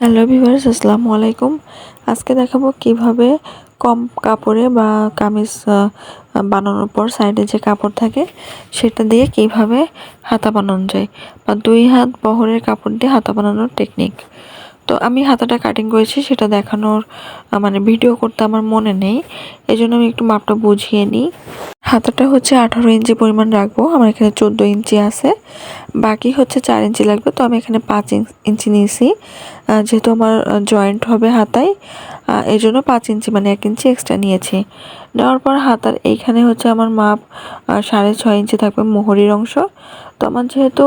Hello viewers আসসালামু আলাইকুম। আজকে দেখাবো কীভাবে কম কাপড়ে বা কামিজ বানানোর পর সাইডে যে কাপড় থাকে, সেটা দিয়ে কীভাবে হাতা বানানো যায় বা দুই হাত বহরের কাপড় দিয়ে হাতা বানানোর টেকনিক তো আমি হাতাটা কাটিং করেছি, সেটা দেখানোর মানে ভিডিও করতে আমার মনে নেই। এই জন্য আমি একটু মাপটা বুঝিয়ে নিই। হাতাটা হচ্ছে আঠারো ইঞ্চি পরিমাণ রাখব, আমার এখানে চোদ্দ ইঞ্চি আছে। বাকি হচ্ছে চার ইঞ্চি লাগবে, তো আমি এখানে পাঁচ ইঞ্চ- নিয়েছি। যেহেতু আমার জয়েন্ট হবে হাতায় এই জন্য পাঁচ ইঞ্চি মানে এক ইঞ্চি এক্সট্রা নিয়েছি। নেওয়ার পর হাতার এইখানে হচ্ছে আমার মাপ সাড়ে ছয় ইঞ্চি থাকবে মোহরির অংশ। তো আমার যেহেতু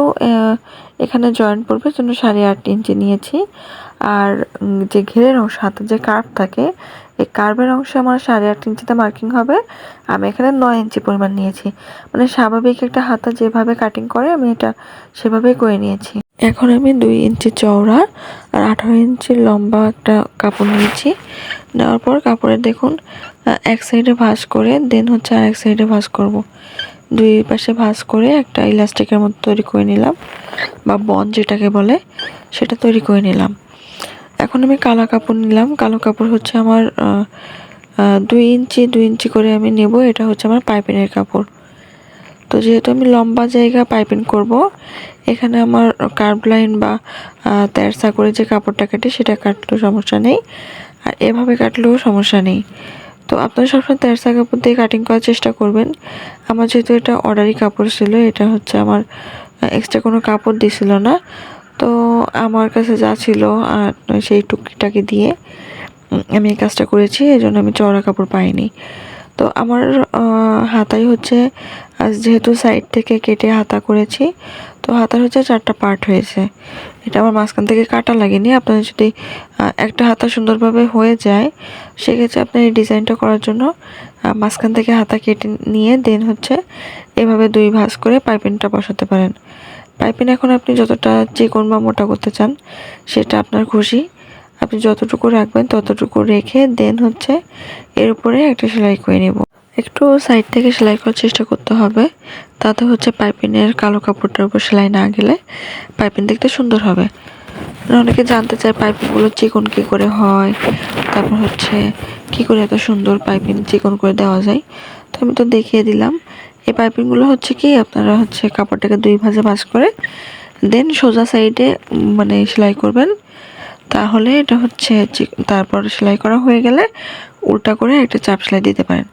এখানে জয়েন্ট পড়বে জন্য সাড়ে আট ইঞ্চি নিয়েছি। আর যে ঘেরের অংশ, হাতের যে কার্ভ থাকে, এই কার্ভের অংশে আমার সাড়ে আট ইঞ্চিতে মার্কিং হবে। আমি এখানে নয় ইঞ্চি পরিমাণ নিয়েছি। মানে স্বাভাবিক একটা হাতা যেভাবে কাটিং করে, আমি এটা সেভাবেই করে নিয়েছি। এখন আমি দুই ইঞ্চি চওড়া আর আঠারো ইঞ্চি লম্বা একটা কাপড় নিয়েছি। নেওয়ার পর কাপড়ের দেখুন এক সাইডে ভাঁজ করে দেন হচ্ছে আর এক সাইডে ভাঁজ করব। দুই পাশে ভাঁজ করে একটা ইলাস্টিকের মতো তৈরি করে নিলাম, বা বন যেটাকে বলে, সেটা তৈরি করে নিলাম। এখন আমি কালো কাপড় নিলাম। কালো কাপড় হচ্ছে আমার দুই ইঞ্চি দুই ইঞ্চি করে আমি নেব। এটা হচ্ছে আমার পাইপিনের কাপড়। তো যেহেতু আমি লম্বা জায়গা পাইপিং করব, এখানে আমার কার্ভ লাইন বা তেরসা করে যে কাপড়টা কাটে সেটা কাটলেও সমস্যা নেই, আর এভাবে কাটলেও সমস্যা নেই। তো আপনারা সবসময় তেরসা কাপড় দিয়ে কাটিং করার চেষ্টা করবেন। আমার যেহেতু এটা অর্ডারি কাপড় ছিল, এটা হচ্ছে আমার এক্সট্রা কোনো কাপড় দিছিল না। তো আমার কাছে যা ছিল আর সেই টুকিটাকি দিয়ে আমি এই কাজটা করেছি এই জন্য আমি চওড়া কাপড় পাইনি। তো আমার হাতাই হচ্ছে যেহেতু সাইড থেকে কেটে হাতা করেছি, তো হাতার হচ্ছে চারটা পার্ট হয়েছে। এটা আমার মাঝখান থেকে কাটা লাগেনি। আপনাদের যদি একটা হাতা সুন্দরভাবে হয়ে যায়, সেক্ষেত্রে আপনার এই ডিজাইনটা করার জন্য মাঝখান থেকে হাতা কেটে নিয়ে দেন হচ্ছে এভাবে দুই ভাঁজ করে পাইপিংটা বসাতে পারেন। পাইপিং এখন আপনি যতটা চিকন বা মোটা করতে চান, সেটা আপনার খুশি। আপনি যতটুকু রাখবেন ততটুকু রেখে দেন হচ্ছে এর উপরে একটা সেলাই করে নেব। একটু সাইড থেকে সেলাই করার চেষ্টা করতে হবে। তাতে হচ্ছে পাইপিনের কালো কাপড়টার উপর সেলাই না গেলে পাইপিন দেখতে সুন্দর হবে। অনেকে জানতে চায় পাইপিনগুলো চিকন কী করে হয়, তারপর হচ্ছে কী করে এত সুন্দর পাইপিন চিকন করে দেওয়া যায়। তো আমি তো দেখিয়ে দিলাম। এই পাইপিনগুলো হচ্ছে কি আপনারা হচ্ছে কাপড়টাকে দুই ভাজে ভাজ করে দেন সোজা সাইডে মানে সেলাই করবেন। তাহলে এটা হচ্ছে তারপর সেলাই করা হয়ে গেলে উল্টা করে একটা চাপ সেলাই দিতে পারেন।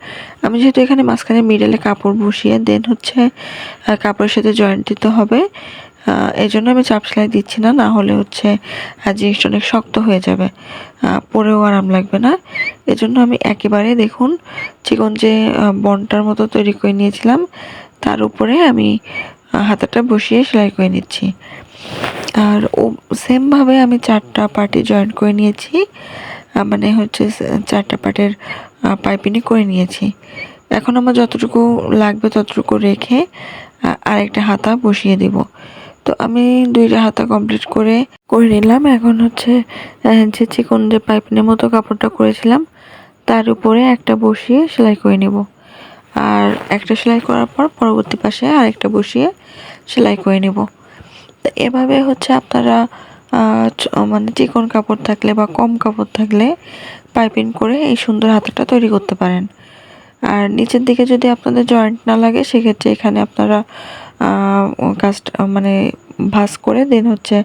আমি যেহেতু এখানে মাঝখানে মিডলে কাপড় বসিয়ে দেন হচ্ছে কাপড়ের সাথে জয়েন্ট দিতে হবে এই জন্য আমি চাপ সেলাই দিচ্ছি না না হলে হচ্ছে জিনিসটা অনেক শক্ত হয়ে যাবে পরেও আরাম লাগবে না। এজন্য আমি একেবারে দেখুন, চিকন যে বনটার মতো তৈরি করে নিয়েছিলাম, তার উপরে আমি হাতাটা বসিয়ে সেলাই করে নিচ্ছি। আর ও সেমভাবে আমি চারটা পার্টি জয়েন করে নিয়েছি। মানে হচ্ছে চারটা পার্টের পাইপিংই করে নিয়েছি। এখন আমার যতটুকু লাগবে ততটুকু রেখে আরেকটা হাতা বসিয়ে দিব। তো আমি দুইটা হাতা কমপ্লিট করে করে নিলাম। এখন হচ্ছে যে চিকন যে পাইপিনের মতো কাপড়টা করেছিলাম, তার উপরে একটা বসিয়ে সেলাই করে নেব। আর একটা সেলাই করার পর পরবর্তী পাশে আরেকটা বসিয়ে সেলাই করে নেব। এভাবে হচ্ছে আপনারা মানে চিকন কাপড় থাকলে বা কম কাপড় থাকলে পাইপিং করে এই সুন্দর হাতাটা তৈরি করতে পারেন। আর নিচের দিকে যদি আপনাদের জয়েন্ট না লাগে, সেক্ষেত্রে এখানে আপনারা কাজটা মানে ভাঁজ করে দেন হচ্ছে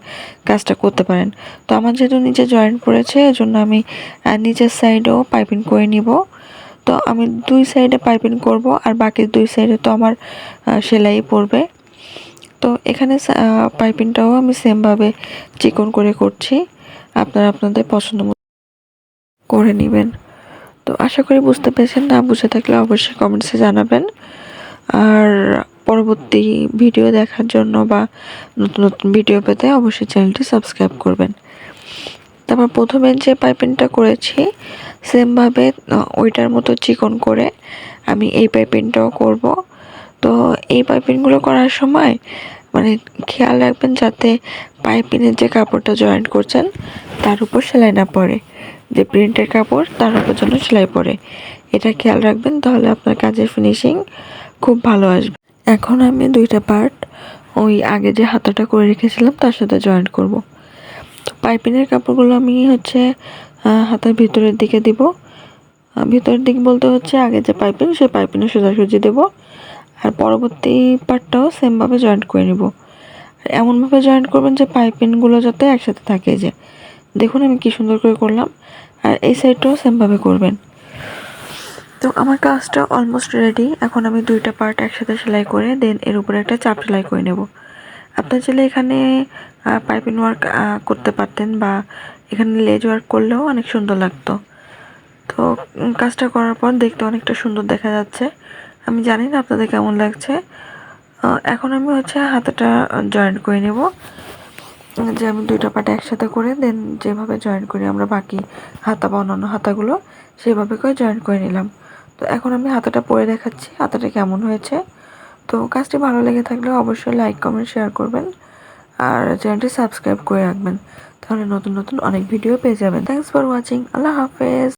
কাজটা করতে পারেন। তো আমার যেহেতু নিচে জয়েন্ট পড়েছে, এজন্য আমি নিচের সাইডেও পাইপিং করে নিব। তো আমি দুই সাইডে পাইপিং করব, আর বাকি দুই সাইডে তো আমার সেলাই পড়বে। তো এখানে পাইপিংটাও আমি সেমভাবে চিকন করে করছি। আপনারা আপনাদের পছন্দ করে নেবেন। তো আশা করি বুঝতে পেরেছেন। না বুঝে থাকলে অবশ্যই কমেন্টসে জানাবেন। আর পরবর্তী ভিডিও দেখার জন্য বা নতুন নতুন ভিডিও পেতে অবশ্যই চ্যানেলটি সাবস্ক্রাইব করবেন। তারপর প্রথমে যে পাইপিংটা করেছি সেমভাবে ওইটার মতো চিকন করে আমি এই পাইপিংটাও করব। তো এই পাইপিংগুলো করার সময় মানে খেয়াল রাখবেন যাতে পাইপিনের যে কাপড়টা জয়েন্ট করছেন, তার উপর সেলাই না পড়ে। যে প্রিন্টের কাপড়, তার উপর যেন সেলাই পড়ে। এটা খেয়াল রাখবেন, তাহলে আপনার কাজের ফিনিশিং খুব ভালো আসবে। এখন আমি দুইটা পার্ট ওই আগে যে হাতাটা করে রেখেছিলাম, তার সাথে জয়েন্ট করব। তো পাইপিনের কাপড়গুলো আমি হচ্ছে হাতার ভিতরের দিকে দিব। ভিতরের দিক বলতে হচ্ছে আগে যে পাইপিং সেই পাইপিনে সোজাসুজি দেব। আর পরবর্তী পার্টটাও সেমভাবে জয়েন্ট করে নিব। আর এমনভাবে জয়েন্ট করবেন যে পাইপিনগুলো যাতে একসাথে থাকে যে। দেখুন আমি কি সুন্দর করে করলাম। আর এই সাইডটাও সেমভাবে করবেন। তো আমার কাজটা অলমোস্ট রেডি এখন আমি দুইটা পার্ট একসাথে সেলাই করে দেন এর উপরে একটা চাপ সেলাই করে নেব। আপনার চাইলে এখানে পাইপিং ওয়ার্ক করতে পারতেন বা এখানে লেজ ওয়ার্ক করলেও অনেক সুন্দর লাগতো। তো কাজটা করার পর দেখতে অনেকটা সুন্দর দেখা যাচ্ছে। আমি জানি না আপনাদের কেমন লাগছে। এখন আমি হচ্ছে হাতাটা জয়েন্ট করে নেব। যে আমি দুইটা পাটা একসাথে করে দেন যেভাবে জয়েন করি আমরা বাকি হাতা বা অন্যান্য হাতাগুলো, সেভাবে করে জয়েন করে নিলাম। তো এখন আমি হাতাটা পরে দেখাচ্ছি, হাতাটা কেমন হয়েছে। তো কাজটি ভালো লেগে থাকলে অবশ্যই লাইক কমেন্ট শেয়ার করবেন। আর চ্যানেলটি সাবস্ক্রাইব করে রাখবেন। তাহলে নতুন নতুন অনেক ভিডিও পেয়ে যাবেন। থ্যাংকস ফর ওয়াচিং আল্লাহ হাফেজ।